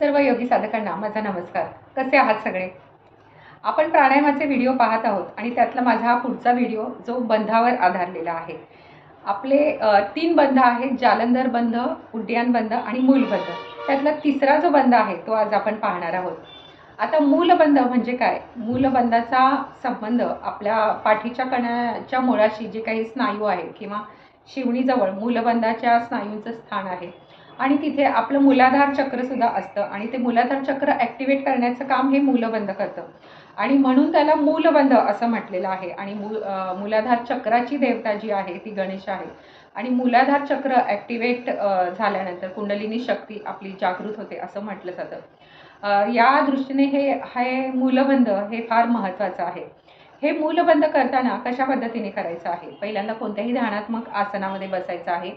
सर्व योगी साधकांना माझा नमस्कार. कसे आहात सगळे? आपण प्राणायामाचे व्हिडिओ पाहत आहोत आणि त्यातला माझा हा पुढचा व्हिडिओ जो बंधावर आधारलेला आहे. आपले तीन बंध आहेत जालंधर बंध उड्डाण बंध आणि मूलबंध त्यातला तिसरा जो बंध आहे तो आज आपण पाहणार आहोत. आता मूलबंध म्हणजे काय? मूलबंधाचा संबंध आपल्या पाठीच्या कणाच्या मुळाशी जे काही स्नायू आहे किंवा शिवणीजवळ मूलबंधाच्या स्नायूंचं स्थान आहे आणि तिथे आपलं मूलाधार चक्र सुद्धा असतं आणि ते मुलाधार चक्र ॲक्टिवेट करण्याचं काम हे मूलबंध करतं. आणि म्हणून त्याला मूलबंध असं म्हटलेलं आहे. आणि मूल मुलाधार मूलाधार चक्राची देवता जी आहे ती गणेश आहे. आणि मूलाधार चक्र ॲक्टिवेट झाल्यानंतर कुंडलिनी शक्ती आपली जागृत होते असं म्हटलं जातं. या दृष्टीने हे हे मूलबंध हे फार महत्त्वाचं आहे. हे मूलबंध करताना कशा पद्धतीने करायचं आहे? पहिल्यांदा कोणत्याही ध्यानात्मक आसनामध्ये बसायचं आहे.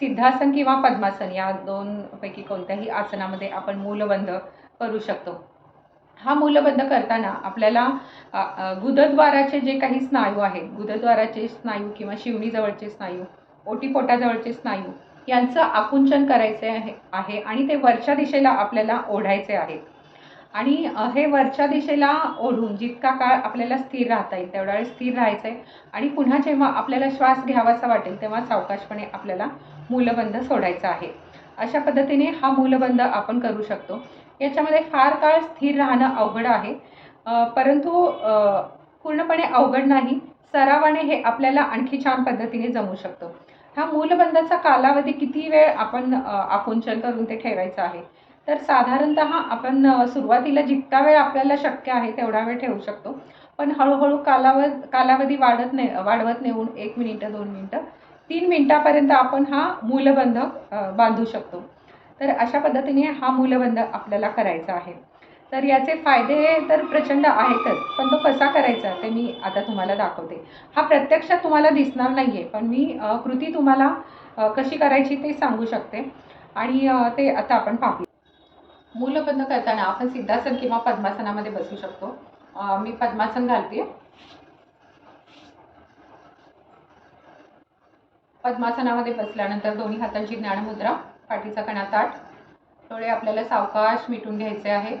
सिद्धासन किंवा पद्मासन या दोनपैकी कोणत्याही आसनामध्ये आपण मूलबंध करू शकतो. हा मूलबंध करताना आपल्याला गुदद्वाराचे जे काही स्नायू आहेत गुदद्वाराचे स्नायू किंवा शिवणीजवळचे स्नायू ओटीपोटाजवळचे स्नायू यांचं आकुंचन करायचे आहे आहे आणि ते वरच्या दिशेला आपल्याला ओढायचे आहे आणि हे वरच्या दिशेला ओढून जितका काळ आपल्याला स्थिर राहता येईल तेवढा वेळ स्थिर राहायचं आहे आणि पुन्हा जेव्हा आपल्याला श्वास घ्यावासा वाटेल तेव्हा सावकाशपणे आपल्याला मूलबंध सोडायचा आहे. अशा पद्धतीने हा मूलबंध आपण करू शकतो. याच्यामध्ये फार काळ स्थिर राहणं अवघड आहे. परंतु पूर्णपणे अवघड नाही. सरावाने हे आपल्याला आणखी छान पद्धतीने जमू शकतो. हा मूलबंधाचा कालावधी किती वेळ आपण आकुंचन करून ते ठेवायचं आहे? तर साधारणत आपण सुरुवातीला जितका वेळ आपल्याला शक्य आहे तेवढा वेळ ठेवू शकतो. पण हळूहळू कालावध कालावधी वाढत ने वाढवत नेऊन एक मिनिटं दोन मिनटं तीन मिनटापर्यंत आपण हा मूलबंध बांधू शकतो. तर अशा पद्धतीने हा मूलबंध आपल्याला करायचा आहे. तर याचे फायदे तर प्रचंड आहेतच पण तो कसा करायचा ते मी आता तुम्हाला दाखवते. हा प्रत्यक्षात तुम्हाला दिसणार नाही आहे पण मी कृती तुम्हाला कशी करायची ते सांगू शकते. आणि ते आता आपण पाहू मूलबंध करताना आपण सिद्धासन किंवा पद्मासनामध्ये बसू शकतो. मी पद्मासन घालते. पद्मासनामध्ये बसल्यानंतर दोन्ही हातांची ज्ञानमुद्रा पाठीचा कणा ताट डोळे आपल्याला सावकाश मिटून घ्यायचे आहे.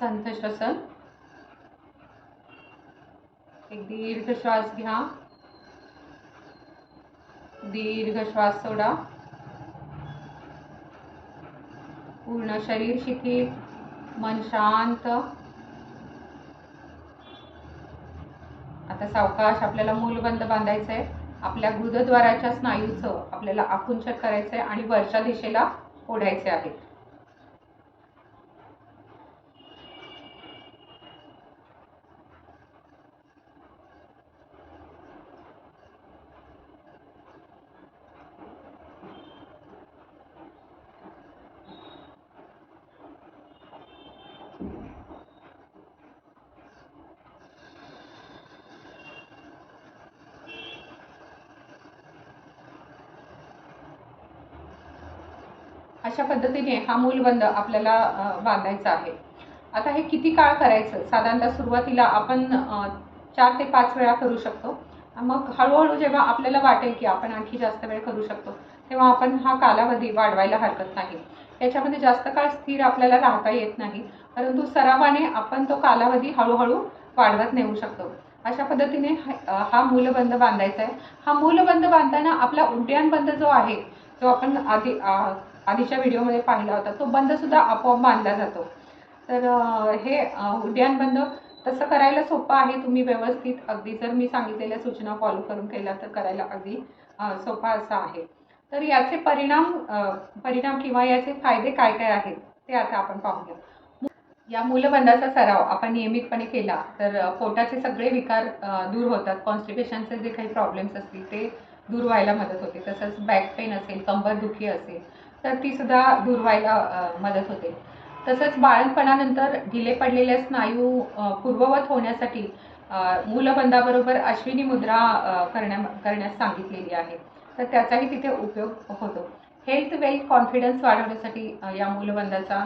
संत श्वसन. एक दीर्घ श्वास घ्या. दीर्घ श्वास सोडा. पूर्ण शरीर शिथिल मन शांत. आता सावकाश आपल्याला मूलबंद बांधायचं आहे आपल्या गुरुद्वाराच्या स्नायूचं आपल्याला आकुंचन करायचं आहे आणि वरच्या दिशेला ओढायचे आहे. अशा पद्धतीने हा मूलबंद आपल्याला बांधायचा आहे. आता हे किती काळ करायचं? साधारणतः सुरुवातीला आपण चार ते पाच वेळा करू शकतो. मग हळूहळू जेव्हा आपल्याला वाटेल की आपण आणखी जास्त वेळ करू शकतो तेव्हा आपण हा कालावधी वाढवायला हरकत नाही. याच्यामध्ये जास्त काळ स्थिर आपल्याला राहता येत नाही परंतु सरावाने आपण तो कालावधी हळूहळू वाढवत नेऊ शकतो. अशा पद्धतीने हा मूलबंध बांधायचा आहे. हा मूलबंध बांधताना आपला उड्डाण जो आहे जो आपण आधी आधीच्या व्हिडिओमध्ये पाहिला होता तो बंद सुद्धा आपोआप बांधला जातो. तर हे उड्डाण बंद तसं करायला सोपं आहे तुम्ही व्यवस्थित अगदी जर मी सांगितलेल्या सूचना फॉलो करून केल्या तर करायला अगदी सोपा असा आहे. तर याचे परिणाम परिणाम किंवा याचे फायदे काय काय आहेत ते आता आपण पाहूया. या मूलबंधाचा सराव आपण नियमितपणे केला तर पोटाचे सगळे विकार दूर होतात कॉन्स्टिपेशनचे जे काही प्रॉब्लेम्स असतील ते दूर व्हायला मदत होते. तसंच बॅक पेन असेल कंबरदुखी असेल तर तीसुद्धा दूर व्हायला मदत होते. तसंच बाळणपणानंतर ढिले पडलेले स्नायू पूर्ववत होण्यासाठी मूलबंधाबरोबर अश्विनी मुद्रा करण्या करण्यास सांगितलेली आहे. तर त्याचाही तिथे उपयोग होतो. हेल्थ वेल्थ कॉन्फिडन्स वाढवण्यासाठी या मूलबंधाचा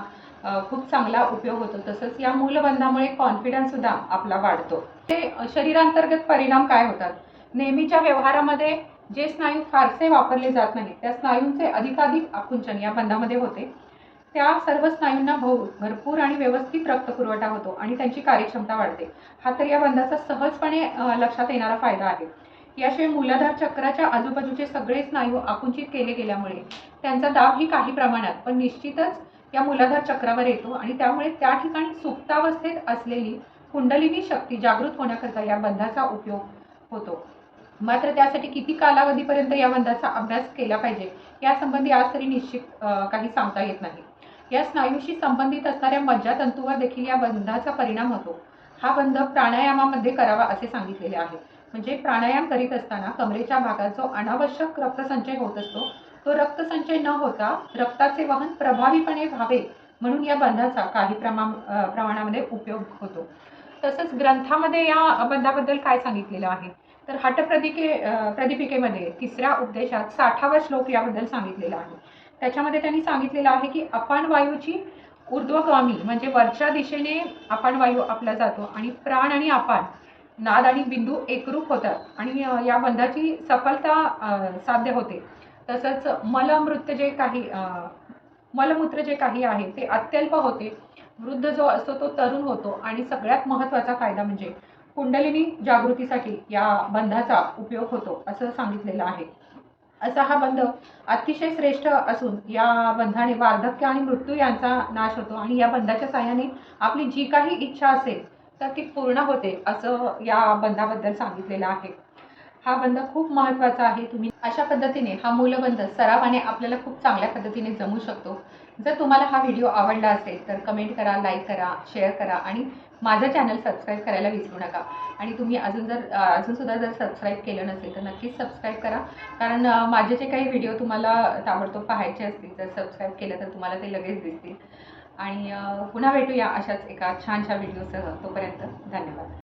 खूप चांगला उपयोग होतो. तसंच या मूलबंधामुळे कॉन्फिडन्ससुद्धा आपला वाढतो. ते शरीरांतर्गत परिणाम काय होतात? नेहमीच्या व्यवहारामध्ये जे स्नायू फारसे वापरले जात नाहीत त्या स्नायूंचे अधिकाधिक आकुंचन या बंधामध्ये होते. त्या सर्व स्नायूंना भौ भरपूर आणि व्यवस्थित रक्तपुरवठा होतो आणि त्यांची कार्यक्षमता वाढते. हा तर या बंधाचा सहजपणे लक्षात येणारा फायदा आहे. याशिवाय मूलाधार चक्राच्या आजूबाजूचे सगळे स्नायू आकुंचित केले गेल्यामुळे त्यांचा दाब ही काही प्रमाणात पण निश्चितच या मूलाधार चक्रावर येतो आणि त्यामुळे त्या ठिकाणी सुप्तावस्थेत असलेली कुंडलिनी शक्ती जागृत होण्याकरता या बंधाचा उपयोग होतो. मात्र त्यासाठी किती कालावधीपर्यंत या बंधाचा अभ्यास केला पाहिजे? यासंबंधी आज तरी निश्चित काही सांगता येत नाही. या स्नायूशी संबंधित असणाऱ्या मज्जातंतूवर देखील या बंधाचा परिणाम होतो. हा बंध प्राणायामामध्ये करावा असे सांगितलेले आहे. म्हणजे प्राणायाम करीत असताना कमरेच्या भागात जो अनावश्यक रक्तसंचय होत असतो तो रक्तसंचय न होता रक्ताचे वहन प्रभावीपणे व्हावे म्हणून या बंधाचा काही प्रमाण प्रमाणामध्ये उपयोग होतो. तसंच ग्रंथामध्ये या बंधाबद्दल काय सांगितलेलं आहे? तर हटप्रदिके प्रदीपिकेमध्ये तिसऱ्या उपदेशात साठावा श्लोक याबद्दल सांगितलेला आहे. त्याच्यामध्ये त्यांनी सांगितलेलं आहे की अपान वायूची ऊर्ध्वगामी म्हणजे वरच्या दिशेने अपान वायू आपला जातो आणि प्राण आणि अपान नाद आणि बिंदू एकरूप होतात. आणि या बंधाची सफलता साध्य होते. तसंच मलमृत्य जे काही मलमूत्र जे काही आहे ते अत्यल्प होते. वृद्ध जो असतो तो तरुण होतो आणि सगळ्यात महत्त्वाचा फायदा म्हणजे कुंडलिनी जागृतीसाठी या बंधाचा उपयोग होतो असं सांगितलेलं आहे. असा हा बंध अतिशय श्रेष्ठ असून या बंधाने वार्धक्य आणि मृत्यू यांचा नाश होतो आणि या बंधाच्या साह्याने आपली जी काही इच्छा असेल तर ती पूर्ण होते असं या बंधाबद्दल सांगितलेलं आहे. हा बंध खूप महत्त्वाचा आहे. तुम्ही अशा पद्धतीने हा मूलबंध सरावाने आपल्याला खूप चांगल्या पद्धतीने जमू शकतो. जर तुम्हाला हा व्हिडिओ आवडला असेल तर कमेंट करा लाईक करा शेअर करा आणि माझं चॅनल सबस्क्राईब करायला विसरू नका. आणि तुम्ही अजून जर अजूनसुद्धा जर सबस्क्राईब केलं नसेल तर नक्कीच सबस्क्राईब करा. कारण माझे जे काही व्हिडिओ तुम्हाला ताबडतोब पाहायचे असतील जर सबस्क्राईब केलं तर तुम्हाला ते लगेच दिसतील. आणि पुन्हा भेटूया अशाच एका छानशा व्हिडिओसह तोपर्यंत धन्यवाद.